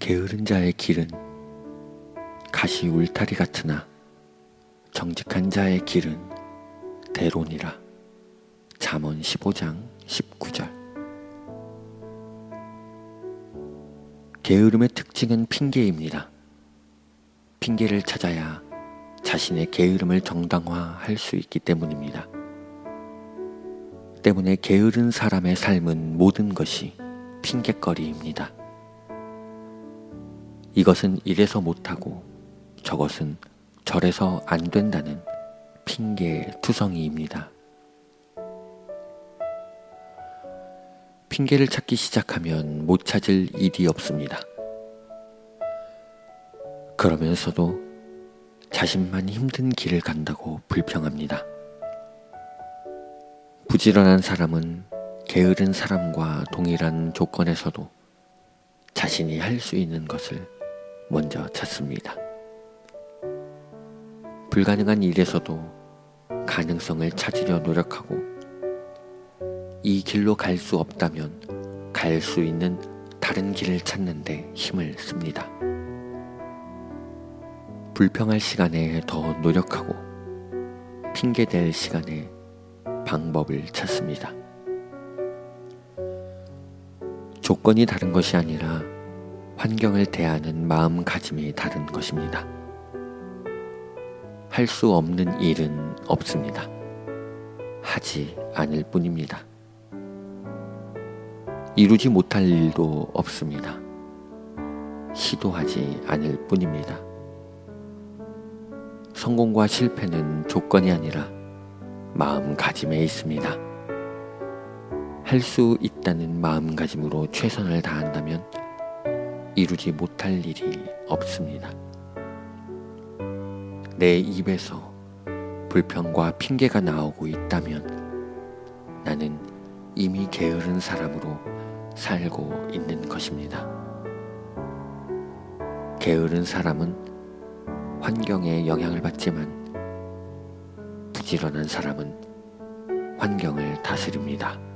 게으른 자의 길은 가시 울타리 같으나 정직한 자의 길은 대론이라. 잠언 15장 19절. 게으름의 특징은 핑계입니다. 핑계를 찾아야 자신의 게으름을 정당화할 수 있기 때문입니다. 때문에 게으른 사람의 삶은 모든 것이 핑계거리입니다. 이것은 이래서 못하고 저것은 저래서 안 된다는 핑계 투성이입니다. 핑계를 찾기 시작하면 못 찾을 일이 없습니다. 그러면서도 자신만 힘든 길을 간다고 불평합니다. 부지런한 사람은 게으른 사람과 동일한 조건에서도 자신이 할 수 있는 것을 먼저 찾습니다. 불가능한 일에서도 가능성을 찾으려 노력하고 이 길로 갈 수 없다면 갈 수 있는 다른 길을 찾는데 힘을 씁니다. 불평할 시간에 더 노력하고 핑계댈 시간에 방법을 찾습니다. 조건이 다른 것이 아니라 환경을 대하는 마음가짐이 다른 것입니다. 할 수 없는 일은 없습니다. 하지 않을 뿐입니다. 이루지 못할 일도 없습니다. 시도하지 않을 뿐입니다. 성공과 실패는 조건이 아니라 마음가짐에 있습니다. 할 수 있다는 마음가짐으로 최선을 다한다면 이루지 못할 일이 없습니다. 내 입에서 불평과 핑계가 나오고 있다면 나는 이미 게으른 사람으로 살고 있는 것입니다. 게으른 사람은 환경에 영향을 받지만 부지런한 사람은 환경을 다스립니다.